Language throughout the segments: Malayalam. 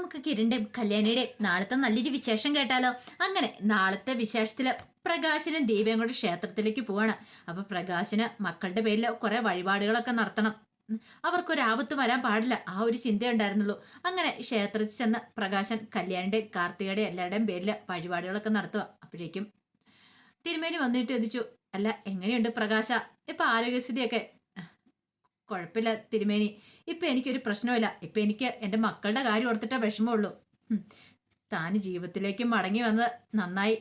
നമുക്ക് കിരണിന്റെ കല്യാണിയുടെ നാളത്തെ നല്ലൊരു വിശേഷം കേട്ടാലോ? അങ്ങനെ നാളത്തെ വിശേഷത്തിൽ പ്രകാശനും ദീപയും കൂടെ ക്ഷേത്രത്തിലേക്ക് പോവാണ്. അപ്പൊ പ്രകാശന് മക്കളുടെ പേരിൽ കുറെ വഴിപാടുകളൊക്കെ നടത്തണം. അവർക്കൊരാപത്ത് വരാൻ പാടില്ല. ആ ഒരു ചിന്തയുണ്ടായിരുന്നുള്ളൂ അങ്ങനെ ക്ഷേത്രത്തിൽ ചെന്ന് പ്രകാശൻ കല്യാണിന്റെ കാർത്തികയുടെ എല്ലാവരുടെയും പേരിൽ വഴിപാടുകളൊക്കെ നടത്തുക അപ്പോഴേക്കും തിരുമേനി വന്നിട്ട് ചോദിച്ചു അല്ല എങ്ങനെയുണ്ട് പ്രകാശ? ഇപ്പൊ ആരോഗ്യസ്ഥിതിയൊക്കെ കുഴപ്പമില്ല തിരുമേനി. ഇപ്പൊ എനിക്കൊരു പ്രശ്നമില്ല ഇപ്പൊ എനിക്ക് എന്റെ മക്കളുടെ കാര്യം ഓർത്തിട്ടേ വിഷമമുള്ളൂ. താൻ ജീവിതത്തിലേക്ക് മടങ്ങി വന്നത് നന്നായി.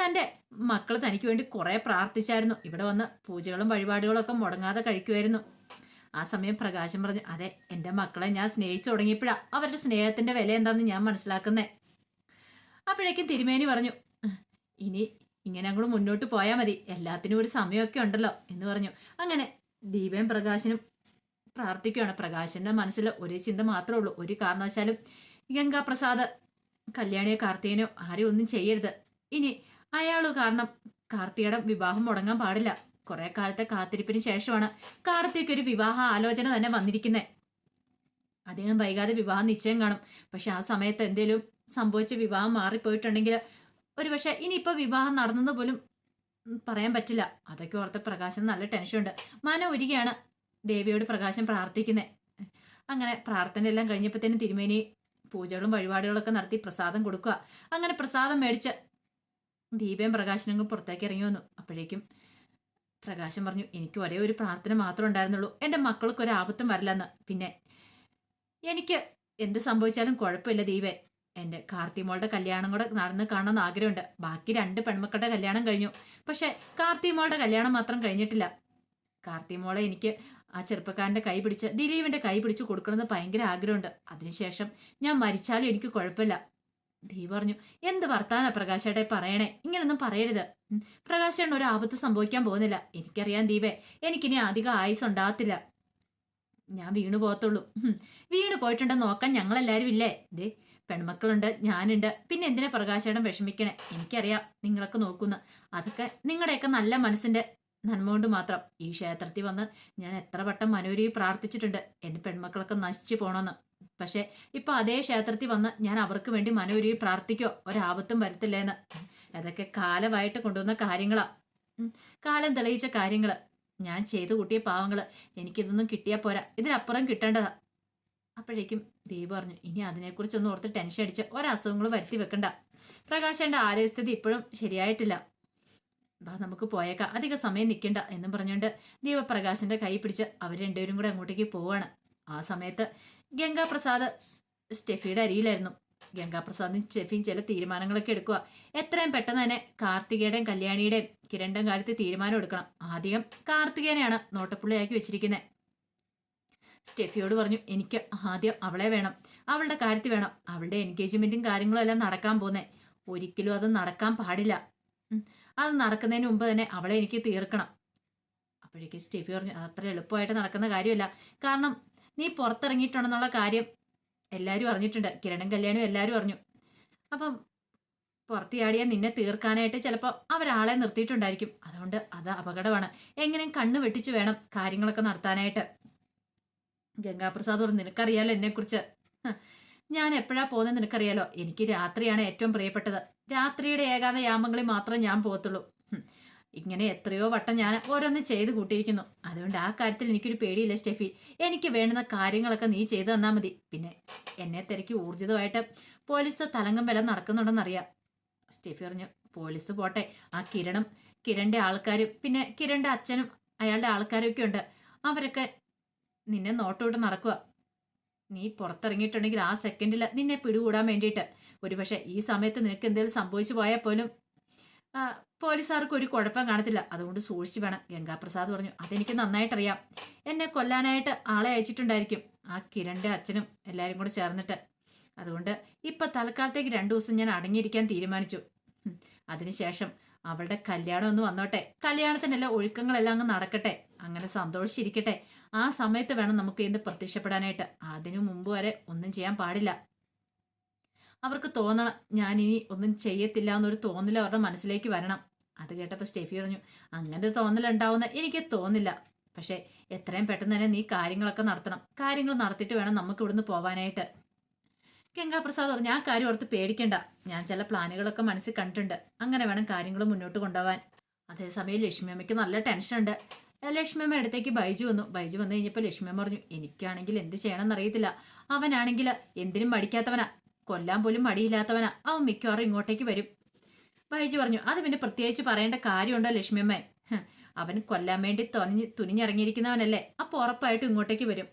തന്റെ മക്കൾ തനിക്ക് വേണ്ടി കുറെ പ്രാർത്ഥിച്ചായിരുന്നു. ഇവിടെ വന്ന് പൂജകളും വഴിപാടുകളും ഒക്കെ മുടങ്ങാതെ കഴിക്കുമായിരുന്നു ആ സമയം പ്രകാശം പറഞ്ഞു അതെ എന്റെ മക്കളെ ഞാൻ സ്നേഹിച്ചു തുടങ്ങിയപ്പോഴാണ് അവരുടെ സ്നേഹത്തിന്റെ വില എന്താണെന്ന് ഞാൻ മനസ്സിലാക്കുന്നേ. അപ്പോഴേക്കും തിരുമേനി പറഞ്ഞു ഇനി ഇങ്ങനെ അങ്ങോട്ട് മുന്നോട്ട് പോയാൽ മതി. എല്ലാത്തിനും ഒരു സമയമൊക്കെ ഉണ്ടല്ലോ എന്ന് പറഞ്ഞു. അങ്ങനെ ദീപയും പ്രകാശനും പ്രാർത്ഥിക്കുകയാണ് പ്രകാശന്റെ മനസ്സിൽ ഒരേ ചിന്ത മാത്രമേ ഉള്ളൂ. ഒരു കാരണവശാലും ഗംഗാപ്രസാദ് കല്യാണിയോ കാർത്തികനോ ആരെയും ഒന്നും ചെയ്യരുത്. ഇനി അയാൾ കാരണം കാർത്തികയുടെ വിവാഹം മുടങ്ങാൻ പാടില്ല. കുറെ കാലത്തെ കാത്തിരിപ്പിന് ശേഷമാണ് കാർത്തിക് ഒരു വിവാഹ ആലോചന തന്നെ വന്നിരിക്കുന്നത് അദ്ദേഹം വൈകാതെ വിവാഹം നിശ്ചയം കാണും. പക്ഷെ ആ സമയത്ത് എന്തേലും സംഭവിച്ച വിവാഹം മാറിപ്പോയിട്ടുണ്ടെങ്കിൽ ഒരു പക്ഷെ ഇനിയിപ്പോൾ വിവാഹം നടന്നത് പോലും പറയാൻ പറ്റില്ല. അതൊക്കെ ഓർത്ത് പ്രകാശം നല്ല ടെൻഷനുണ്ട് മന ഒരുകയാണ് ദേവിയോട് പ്രകാശം പ്രാർത്ഥിക്കുന്നത് അങ്ങനെ പ്രാർത്ഥന എല്ലാം കഴിഞ്ഞപ്പോഴത്തേനും തിരുമേനി പൂജകളും വഴിപാടുകളൊക്കെ നടത്തി പ്രസാദം കൊടുക്കുക. അങ്ങനെ പ്രസാദം മേടിച്ച് ദീപയും പ്രകാശനും പുറത്തേക്ക് ഇറങ്ങി വന്നു. അപ്പോഴേക്കും പ്രകാശം പറഞ്ഞു എനിക്ക് ഒരേ ഒരു പ്രാർത്ഥന മാത്രമേ ഉണ്ടായിരുന്നുള്ളൂ. എന്റെ മക്കൾക്ക് ഒരു ആപത്തും വരില്ലെന്ന്. പിന്നെ എനിക്ക് എന്ത് സംഭവിച്ചാലും കുഴപ്പമില്ല ദീപേ. എന്റെ കാർത്തിമോളുടെ കല്യാണം കൂടെ നടന്ന് കാണണമെന്ന് ആഗ്രഹമുണ്ട്. ബാക്കി രണ്ട് പെൺമക്കളുടെ കല്യാണം കഴിഞ്ഞു. പക്ഷേ കാർത്തിമോളുടെ കല്യാണം മാത്രം കഴിഞ്ഞിട്ടില്ല. കാർത്തിമോളെ എനിക്ക് ആ ചെറുപ്പക്കാരന്റെ കൈ പിടിച്ച് ദിലീപിന്റെ കൈ പിടിച്ച് കൊടുക്കണമെന്ന് ഭയങ്കര ആഗ്രഹമുണ്ട്. അതിനുശേഷം ഞാൻ മരിച്ചാലും എനിക്ക് കുഴപ്പമില്ല. ദീപ് പറഞ്ഞു എന്ത് വർത്താന പ്രകാശേട്ടെ പറയണേ? ഇങ്ങനൊന്നും പറയരുത്. പ്രകാശേട്ടൻ ഒരു ആപത്ത് സംഭവിക്കാൻ പോകുന്നില്ല. എനിക്കറിയാം ദീപേ എനിക്കിനി അധികം ആയുസ് ഉണ്ടാകത്തില്ല. ഞാൻ വീണു പോകത്തുള്ളൂ. വീണു പോയിട്ടുണ്ടെന്ന് നോക്കാൻ ഞങ്ങളെല്ലാവരും ഇല്ലേ? ദേ പെൺമക്കളുണ്ട് ഞാനുണ്ട്. പിന്നെ എന്തിനാ പ്രകാശേട്ടൻ വിഷമിക്കണേ? എനിക്കറിയാം നിങ്ങളൊക്കെ നോക്കുന്നു. അതൊക്കെ നിങ്ങളുടെയൊക്കെ നല്ല മനസ്സിന്റെ നന്മ കൊണ്ട് മാത്രം ഈ ക്ഷേത്രത്തിൽ വന്ന് ഞാൻ എത്ര വട്ടം മനോരി പ്രാർത്ഥിച്ചിട്ടുണ്ട്. എന്റെ പെൺമക്കളൊക്കെ നശിച്ചു പോകണമെന്ന് പക്ഷേ ഇപ്പൊ അതേ ക്ഷേത്രത്തിൽ വന്ന് ഞാൻ അവർക്ക് വേണ്ടി മനോരി പ്രാർത്ഥിക്കോ? ഒരാപത്തും വരത്തില്ലേന്ന്. അതൊക്കെ കാലമായിട്ട് കൊണ്ടുവന്ന കാര്യങ്ങളാ. കാലം തെളിയിച്ച കാര്യങ്ങൾ. ഞാൻ ചെയ്തു കൂട്ടിയ പാവങ്ങൾ. എനിക്കിതൊന്നും കിട്ടിയാൽ പോരാ. ഇതിനപ്പുറം കിട്ടേണ്ടതാ. അപ്പോഴേക്കും ദീപ് പറഞ്ഞു ഇനി അതിനെക്കുറിച്ചൊന്നും ഓർത്ത് ടെൻഷൻ അടിച്ച് ഒരസുഖങ്ങൾ വരുത്തി വെക്കണ്ട. പ്രകാശന്റെ ആരോഗ്യസ്ഥിതി ഇപ്പോഴും ശരിയായിട്ടില്ല. ബാ നമുക്ക് പോയേക്കാം. അധിക സമയം നിൽക്കണ്ട എന്നും പറഞ്ഞുകൊണ്ട് ദീപപ്രകാശിന്റെ കൈ പിടിച്ച് അവർ രണ്ടുപേരും കൂടെ അങ്ങോട്ടേക്ക് പോവാണ്. ആ സമയത്ത് ഗംഗാപ്രസാദ് സ്റ്റെഫിയുടെ അരിയിലായിരുന്നു ഗംഗാപ്രസാദിനും സ്റ്റെഫിയും ചില തീരുമാനങ്ങളൊക്കെ എടുക്കുക എത്രയും പെട്ടെന്ന് തന്നെ കാർത്തികയുടെയും കല്യാണിയുടെയും കിരണ്ടം കാലത്ത് തീരുമാനം എടുക്കണം. ആദ്യം കാർത്തികേനെയാണ് നോട്ടപ്പുള്ളിയാക്കി വെച്ചിരിക്കുന്നത് സ്റ്റെഫിയോട് പറഞ്ഞു എനിക്ക് ആദ്യം അവളെ വേണം. അവളുടെ കാര്യത്തിൽ വേണം. അവളുടെ എൻഗേജ്മെന്റും കാര്യങ്ങളും എല്ലാം നടക്കാൻ പോകുന്നേ ഒരിക്കലും അത് നടക്കാൻ പാടില്ല. അത് നടക്കുന്നതിന് മുമ്പ് തന്നെ അവളെ എനിക്ക് തീർക്കണം. അപ്പോഴേക്കും സ്റ്റെഫി പറഞ്ഞു അത് അത്ര എളുപ്പമായിട്ട് നടക്കുന്ന കാര്യമല്ല. കാരണം നീ പുറത്തിറങ്ങിയിട്ടുണ്ടെന്നുള്ള കാര്യം എല്ലാവരും അറിഞ്ഞിട്ടുണ്ട്. കിരണും കല്യാണും എല്ലാവരും അറിഞ്ഞു. അപ്പം പുറത്തിയാടിയാൽ നിന്നെ തീർക്കാനായിട്ട് ചിലപ്പോൾ അവരാളെ നിർത്തിയിട്ടുണ്ടായിരിക്കും. അതുകൊണ്ട് അത് അപകടമാണ്. എങ്ങനെയും കണ്ണു വെട്ടിച്ചു വേണം കാര്യങ്ങളൊക്കെ നടത്താനായിട്ട്. ഗംഗാപ്രസാദ് പറഞ്ഞു നിനക്കറിയാലോ എന്നെക്കുറിച്ച്? ഞാൻ എപ്പോഴാ പോകുന്നത് നിനക്കറിയാലോ? എനിക്ക് രാത്രിയാണ് ഏറ്റവും പ്രിയപ്പെട്ടത്. രാത്രിയുടെ ഏകാന്ത യാമങ്ങളിൽ മാത്രമേ ഞാൻ പോകത്തുള്ളൂ. ഇങ്ങനെ എത്രയോ വട്ടം ഞാൻ ഓരോന്ന് ചെയ്ത് കൂട്ടിയിരിക്കുന്നു. അതുകൊണ്ട് ആ കാര്യത്തിൽ എനിക്കൊരു പേടിയില്ല സ്റ്റെഫി. എനിക്ക് വേണ്ടുന്ന കാര്യങ്ങളൊക്കെ നീ ചെയ്തു തന്നാൽ മതി. പിന്നെ എന്നെ തിരക്കി ഊർജിതമായിട്ട് പോലീസ് തലങ്കം വില നടക്കുന്നുണ്ടെന്നറിയാം. സ്റ്റെഫി പറഞ്ഞു പോലീസ് പോട്ടെ. ആ കിരണം കിരണിന്റെ ആൾക്കാരും പിന്നെ കിരണിന്റെ അച്ഛനും അയാളുടെ ആൾക്കാരും ഒക്കെ ഉണ്ട്. അവരൊക്കെ നിന്നെ നോട്ടോട്ട് നടക്കുക നീ പുറത്തിറങ്ങിയിട്ടുണ്ടെങ്കിൽ ആ സെക്കൻഡിൽ നിന്നെ പിടികൂടാൻ വേണ്ടിയിട്ട്. ഒരുപക്ഷെ ഈ സമയത്ത് നിനക്ക് എന്തെങ്കിലും സംഭവിച്ചു പോയാൽ പോലും പോലീസുകാർക്ക് ഒരു കുഴപ്പം കാണത്തില്ല. അതുകൊണ്ട് സൂക്ഷിച്ചു വേണം. ഗംഗാപ്രസാദ് പറഞ്ഞു അതെനിക്ക് നന്നായിട്ടറിയാം. എന്നെ കൊല്ലാനായിട്ട് ആളെ അയച്ചിട്ടുണ്ടായിരിക്കും. ആ കിരണിന്റെ അച്ഛനും എല്ലാവരും കൂടെ ചേർന്നിട്ട്. അതുകൊണ്ട് ഇപ്പൊ തൽക്കാലത്തേക്ക് രണ്ടു ദിവസം ഞാൻ അടങ്ങിയിരിക്കാൻ തീരുമാനിച്ചു. അതിനുശേഷം അവളുടെ കല്യാണം ഒന്ന് വന്നോട്ടെ. കല്യാണത്തിനെല്ലാം ഒഴുക്കങ്ങളെല്ലാം അങ്ങ് നടക്കട്ടെ. അങ്ങനെ സന്തോഷിച്ചിരിക്കട്ടെ. ആ സമയത്ത് വേണം നമുക്ക് ഇന്ന് പ്രത്യക്ഷപ്പെടാനായിട്ട്. അതിനു മുമ്പ് വരെ ഒന്നും ചെയ്യാൻ പാടില്ല. അവർക്ക് തോന്നണം ഞാൻ ഇനി ഒന്നും ചെയ്യത്തില്ല എന്നൊരു തോന്നൽ അവരുടെ മനസ്സിലേക്ക് വരണം. അത് കേട്ടപ്പോൾ സ്റ്റെഫി പറഞ്ഞു അങ്ങനെ തോന്നലുണ്ടാവുന്ന എനിക്ക് തോന്നില്ല. പക്ഷേ എത്രയും പെട്ടെന്ന് തന്നെ നീ കാര്യങ്ങളൊക്കെ നടത്തണം. കാര്യങ്ങൾ നടത്തിയിട്ട് വേണം നമുക്ക് ഇവിടുന്ന് പോവാനായിട്ട്. ഗംഗാപ്രസാദ് പറഞ്ഞു ആ കാര്യം ഓർത്ത് പേടിക്കണ്ട. ഞാൻ ചില പ്ലാനുകളൊക്കെ മനസ്സിൽ കണ്ടിട്ടുണ്ട്. അങ്ങനെ വേണം കാര്യങ്ങൾ മുന്നോട്ട് കൊണ്ടുപോകാൻ അതേസമയം ലക്ഷ്മി അമ്മയ്ക്ക് നല്ല ടെൻഷനുണ്ട്. ലക്ഷ്മി അമ്മ അടുത്തേക്ക് ബൈജു വന്നു. ബൈജു വന്നു കഴിഞ്ഞപ്പോൾ ലക്ഷ്മി അമ്മ പറഞ്ഞു എനിക്കാണെങ്കിൽ എന്ത് ചെയ്യണമെന്ന് അറിയത്തില്ല അവനാണെങ്കിൽ എന്തിനും മടിക്കാത്തവനാ. കൊല്ലാൻ പോലും മടിയില്ലാത്തവനാ. അവൻ മിക്കവാറും ഇങ്ങോട്ടേക്ക് വരും. ബൈജു പറഞ്ഞു അത് പിന്നെ പ്രത്യേകിച്ച് പറയേണ്ട കാര്യമുണ്ടോ ലക്ഷ്മി അമ്മ അവൻ കൊല്ലാൻ വേണ്ടി തുനിഞ്ഞ് തുനിഞ്ഞിറങ്ങിയിരിക്കുന്നവനല്ലേ. അപ്പോൾ ഉറപ്പായിട്ടും ഇങ്ങോട്ടേക്ക് വരും.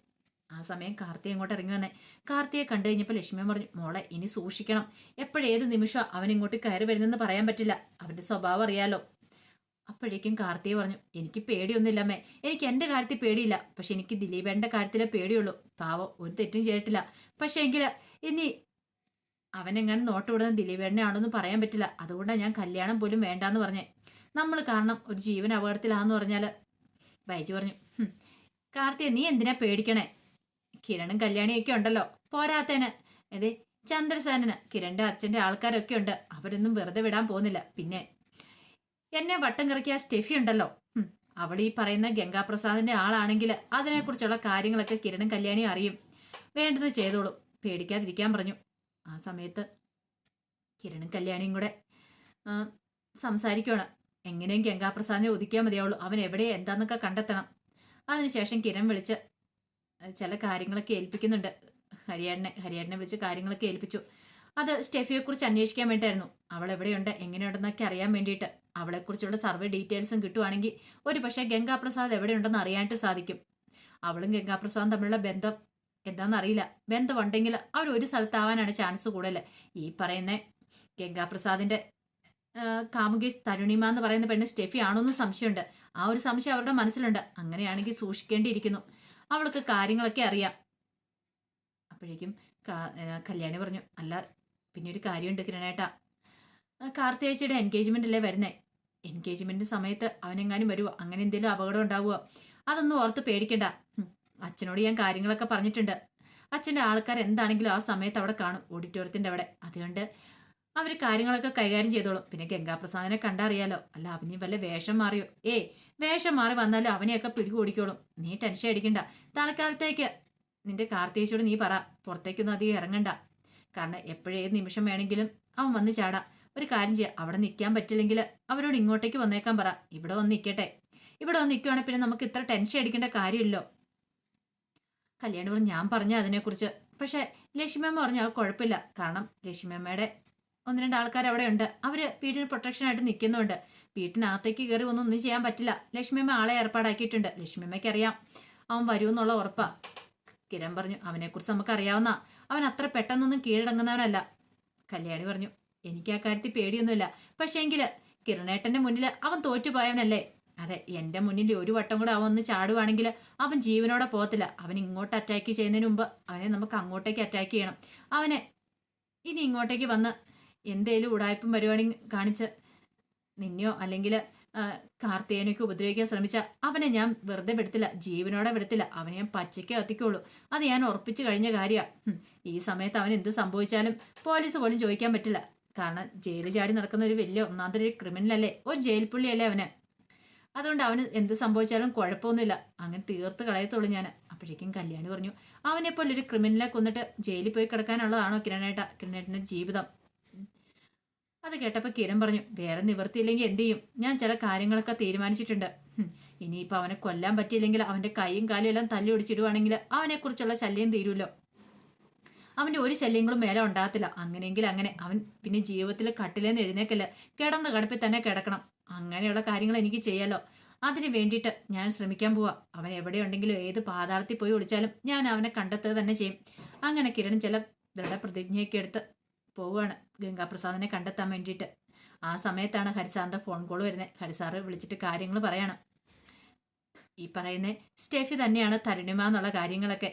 ആ സമയം കാർത്തിയെ ഇങ്ങോട്ട് ഇറങ്ങി വന്നേ. കാർത്തിയെ കണ്ടു കഴിഞ്ഞപ്പോൾ ലക്ഷ്മി പറഞ്ഞു മോളെ ഇനി സൂക്ഷിക്കണം. എപ്പോഴേത് നിമിഷം അവൻ ഇങ്ങോട്ട് കയറി വരുന്നെന്ന് പറയാൻ പറ്റില്ല. അവന്റെ സ്വഭാവം അറിയാലോ. അപ്പോഴേക്കും കാർത്തിക പറഞ്ഞു എനിക്ക് പേടിയൊന്നുമില്ലമ്മേ. എനിക്ക് എന്റെ കാര്യത്തിൽ പേടിയില്ല. പക്ഷെ എനിക്ക് ദിലീപേന്റെ കാര്യത്തിലേ പേടിയുള്ളൂ. പാവം ഒരു തെറ്റും ചെയ്തിട്ടില്ല. പക്ഷേ എങ്കിൽ ഇനി അവനെങ്ങനെ നോട്ടുവിടുന്ന ദിലീപേണ്ണയാണോ ആണെന്ന് പറയാൻ പറ്റില്ല. അതുകൊണ്ടാണ് ഞാൻ കല്യാണം പോലും വേണ്ടാന്ന് പറഞ്ഞേ. നമ്മൾ കാരണം ഒരു ജീവൻ അപകടത്തിലാന്ന് പറഞ്ഞാൽ ബൈജു പറഞ്ഞു "ഹും, കാർത്തിക നീ എന്തിനാ പേടിക്കണേ? കിരണും കല്യാണിയൊക്കെ ഉണ്ടല്ലോ. പോരാത്തേന് അതെ ചന്ദ്രസേനന് കിരണിന്റെ അച്ഛന്റെ ആൾക്കാരൊക്കെ ഉണ്ട്. അവരൊന്നും വെറുതെ വിടാൻ പോകുന്നില്ല. പിന്നെ എന്നെ വട്ടം കറക്കിയ സ്റ്റെഫി ഉണ്ടല്ലോ. അവൾ ഈ പറയുന്ന ഗംഗാപ്രസാദിന്റെ ആളാണെങ്കിൽ അതിനെക്കുറിച്ചുള്ള കാര്യങ്ങളൊക്കെ കിരണും കല്യാണി അറിയും. വേണ്ടത് ചെയ്തോളൂ. പേടിക്കാതിരിക്കാൻ പറഞ്ഞു. ആ സമയത്ത് കിരണും കല്യാണിയും കൂടെ സംസാരിക്കുകയാണ് എങ്ങനെയും ഗംഗാപ്രസാദിനെ ഒതുക്കിയാൽ മതിയാവുള്ളൂ. അവൻ എവിടെ എന്താന്നൊക്കെ കണ്ടെത്തണം. അതിനുശേഷം കിരൺ വിളിച്ച് ചില കാര്യങ്ങളൊക്കെ ഏൽപ്പിക്കുന്നുണ്ട്. ഹരിയാടനെ ഹരിയാടനെ വിളിച്ച് കാര്യങ്ങളൊക്കെ ഏൽപ്പിച്ചു. അത് സ്റ്റെഫിയെക്കുറിച്ച് അന്വേഷിക്കാൻ വേണ്ടിയായിരുന്നു. അവൾ എവിടെയുണ്ട് എങ്ങനെയുണ്ടെന്നൊക്കെ അറിയാൻ വേണ്ടിയിട്ട്. അവളെക്കുറിച്ചുള്ള സർവേ ഡീറ്റെയിൽസും കിട്ടുവാണെങ്കിൽ ഒരു പക്ഷേ ഗംഗാപ്രസാദ് എവിടെയുണ്ടെന്ന് അറിയാനായിട്ട് സാധിക്കും. അവളും ഗംഗാപ്രസാദും തമ്മിലുള്ള ബന്ധം എന്താണെന്നറിയില്ല. ബന്ധമുണ്ടെങ്കിൽ ബന്ധം അവർ ഒരു സ്ഥലത്താവാനാണ് ചാൻസ് കൂടുതൽ. ഈ പറയുന്ന ഗംഗാപ്രസാദിന്റെ കാമുകി തരുണിമ എന്ന് പറയുന്ന പെണ്ണ് സ്റ്റെഫി ആണോന്ന് സംശയമുണ്ട്. ആ ഒരു സംശയം അവരുടെ മനസ്സിലുണ്ട്. അങ്ങനെയാണെങ്കിൽ സൂക്ഷിക്കേണ്ടിയിരിക്കുന്നു. അവൾക്ക് കാര്യങ്ങളൊക്കെ അറിയാം. അപ്പോഴേക്കും കല്യാണി പറഞ്ഞു അല്ല പിന്നെ ഒരു കാര്യമുണ്ട് കിരണേട്ടാ. കാർത്തികേച്ചിയുടെ എൻഗേജ്മെന്റ് അല്ലേ വരുന്നേ? എൻഗേജ്മെന്റ് സമയത്ത് അവനെങ്ങാനും വരുവോ? അങ്ങനെ എന്തെങ്കിലും അപകടം ഉണ്ടാവുമോ അതൊന്നും ഓർത്ത് പേടിക്കണ്ട. അച്ഛനോട് ഞാൻ കാര്യങ്ങളൊക്കെ പറഞ്ഞിട്ടുണ്ട്. അച്ഛന്റെ ആൾക്കാർ എന്താണെങ്കിലും ആ സമയത്ത് അവിടെ കാണും ഓഡിറ്റോറിയത്തിന്റെ അവിടെ. അതുകൊണ്ട് അവർ കാര്യങ്ങളൊക്കെ കൈകാര്യം ചെയ്തോളും. പിന്നെ ഗംഗാപ്രസാദിനെ കണ്ടറിയാലോ? അല്ല അവന് വല്ല വേഷം മാറിയോ? ഏയ് വേഷം മാറി വന്നാലും അവനെയൊക്കെ പിടികൂടിക്കോളും. നീ ടെൻഷൻ അടിക്കണ്ട. തൽക്കാലത്തേക്ക് നിന്റെ കാർത്തേച്ചോട് നീ പറ. പുറത്തേക്കൊന്നും അധികം ഇറങ്ങണ്ട. കാരണം എപ്പോഴേത് നിമിഷം വേണമെങ്കിലും അവൻ വന്ന് ചാടാ. ഒരു കാര്യം ചെയ്യാം. അവിടെ നിൽക്കാൻ പറ്റില്ലെങ്കിൽ അവരോട് ഇങ്ങോട്ടേക്ക് വന്നേക്കാൻ പറ. ഇവിടെ വന്ന് നിൽക്കട്ടെ ഇവിടെ വന്ന് നിൽക്കുവാണെങ്കിൽ പിന്നെ നമുക്ക് ഇത്ര ടെൻഷൻ അടിക്കേണ്ട കാര്യമില്ലോ. കല്യാണി പറഞ്ഞു ഞാൻ പറഞ്ഞ അതിനെക്കുറിച്ച്. പക്ഷെ ലക്ഷ്മിയമ്മ പറഞ്ഞു അത് കുഴപ്പമില്ല. കാരണം ലക്ഷ്മിയമ്മയുടെ ഒന്ന് രണ്ട് ആൾക്കാർ അവിടെ ഉണ്ട്. അവർ വീടിന് പ്രൊട്ടക്ഷനായിട്ട് നിൽക്കുന്നുണ്ട്. വീട്ടിനകത്തേക്ക് കയറി ഒന്നും ഒന്നും ചെയ്യാൻ പറ്റില്ല. ലക്ഷ്മിയമ്മ ആളെ ഏർപ്പാടാക്കിയിട്ടുണ്ട്. ലക്ഷ്മിയമ്മയ്ക്ക് അറിയാം അവൻ വരുമെന്നുള്ള ഉറപ്പാ. കിരൺ പറഞ്ഞു അവനെക്കുറിച്ച് നമുക്ക് അറിയാവുന്ന അവൻ അത്ര പെട്ടെന്നൊന്നും കീഴടങ്ങുന്നവനല്ല. കല്യാണി പറഞ്ഞു എനിക്ക് ആ കാര്യത്തിൽ പേടിയൊന്നുമില്ല. പക്ഷേ എങ്കിൽ കിരണേട്ടന്റെ മുന്നിൽ അവൻ തോറ്റുപോയവനല്ലേ? അതെ എന്റെ മുന്നിൽ ഒരു വട്ടം കൂടെ അവൻ ഒന്ന് ചാടുവാണെങ്കിൽ അവൻ ജീവനോടെ പോകത്തില്ല. അവൻ ഇങ്ങോട്ട് അറ്റാക്ക് ചെയ്യുന്നതിന് മുമ്പ് അവനെ നമുക്ക് അങ്ങോട്ടേക്ക് അറ്റാക്ക് ചെയ്യണം. അവനെ ഇനി ഇങ്ങോട്ടേക്ക് വന്ന് എന്തേലും ഉടായ്പും പരിപാടി കാണിച്ച് നിന്നെയോ അല്ലെങ്കിൽ കാർത്തികനൊക്കെ ഉപദ്രവിക്കാൻ ശ്രമിച്ച അവനെ ഞാൻ വെറുതെ വിടത്തില്ല. ജീവനോടെ വിടത്തില്ല. അവനെ ഞാൻ പച്ചയ്ക്ക് കത്തിക്കുള്ളൂ. അത് ഞാൻ ഉറപ്പിച്ചു കഴിഞ്ഞ കാര്യമാണ് ഈ സമയത്ത് അവൻ എന്ത് സംഭവിച്ചാലും പോലീസ് പോലും ചോദിക്കാൻ പറ്റില്ല. കാരണം ജയിലിൽ ചാടി നടക്കുന്ന ഒരു വലിയ ഒന്നാമത്തെ ഒരു ക്രിമിനൽ അല്ലേ ഒരു ജയിൽ പുള്ളിയല്ലേ അവന്. അതുകൊണ്ട് അവന് എന്ത് സംഭവിച്ചാലും കുഴപ്പമൊന്നുമില്ല. അങ്ങനെ തീർത്ത് കളയത്തുള്ളൂ ഞാൻ. അപ്പോഴേക്കും കല്യാണി പറഞ്ഞു അവനെപ്പോലെ പോലെ ഒരു ക്രിമിനലെ കൊന്നിട്ട് ജയിലിൽ പോയി കിടക്കാനുള്ളതാണോ കിരണേട്ട കിരണേട്ടന്റെ ജീവിതം? അത് കേട്ടപ്പോൾ കിരൺ പറഞ്ഞു വേറെ നിവൃത്തിയില്ലെങ്കിൽ എന്ത് ചെയ്യും? ഞാൻ ചില കാര്യങ്ങളൊക്കെ തീരുമാനിച്ചിട്ടുണ്ട്. ഇനിയിപ്പോൾ അവനെ കൊല്ലാൻ പറ്റിയില്ലെങ്കിൽ അവന്റെ കൈയും കാലും എല്ലാം തല്ലി ഒടിച്ചിടുവാണെങ്കിൽ അവനെക്കുറിച്ചുള്ള ശല്യം തീരുമല്ലോ അവന്റെ ഒരു ശല്യങ്ങളും മേലെ ഉണ്ടാകത്തില്ല. അങ്ങനെയെങ്കിൽ അങ്ങനെ അവൻ പിന്നെ ജീവിതത്തിൽ കട്ടിലേന്ന് എഴുന്നേക്കല്ല? കിടന്ന കടപ്പിൽ തന്നെ കിടക്കണം. അങ്ങനെയുള്ള കാര്യങ്ങൾ എനിക്ക് ചെയ്യാലോ. അതിന് വേണ്ടിയിട്ട് ഞാൻ ശ്രമിക്കാൻ പോവാ. അവൻ എവിടെയുണ്ടെങ്കിലും ഏത് പാതാളത്തിൽ പോയി ഒളിച്ചാലും ഞാൻ അവനെ കണ്ടെത്തുക തന്നെ ചെയ്യും. അങ്ങനെ കിരൺ ചില ദൃഢപ്രതിജ്ഞയൊക്കെ എടുത്ത് പോവുകയാണ് ഗംഗാപ്രസാദിനെ കണ്ടെത്താൻ വേണ്ടിയിട്ട്. ആ സമയത്താണ് ഹരിസാറിന്റെ ഫോൺ കോൾ വരുന്നത് ഹരിസാറ് വിളിച്ചിട്ട് കാര്യങ്ങൾ പറയണം. ഈ പറയുന്ന സ്റ്റെഫി തന്നെയാണ് തരുണിമ എന്നുള്ള കാര്യങ്ങളൊക്കെ.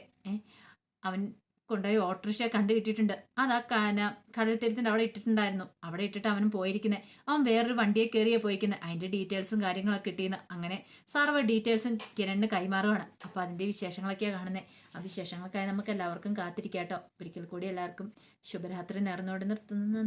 അവൻ കൊണ്ടുപോയി ഓട്ടോറിക്ഷ കണ്ടു കിട്ടിയിട്ടുണ്ട് അത് ആ കാന കടൽ തീരത്തിന്റെ അവിടെ ഇട്ടിട്ടുണ്ടായിരുന്നു. അവിടെ ഇട്ടിട്ട് അവനും പോയിരിക്കുന്നത് അവൻ വേറൊരു വണ്ടിയെ കയറിയേ പോയിക്കുന്നത് അതിന്റെ ഡീറ്റെയിൽസും കാര്യങ്ങളൊക്കെ കിട്ടിയെന്ന് അങ്ങനെ സർവ ഡീറ്റെയിൽസും കിരണിന് കൈമാറുകയാണ് അപ്പോൾ അതിന്റെ വിശേഷങ്ങളൊക്കെയാണ് കാണുന്നത് ആ വിശേഷങ്ങൾക്കായി നമുക്ക് എല്ലാവർക്കും കാത്തിരിക്കാം കേട്ടോ ഒരിക്കൽ കൂടി എല്ലാവർക്കും ശുഭരാത്രി നേർന്നുകൊണ്ട് നിർത്തുന്നു.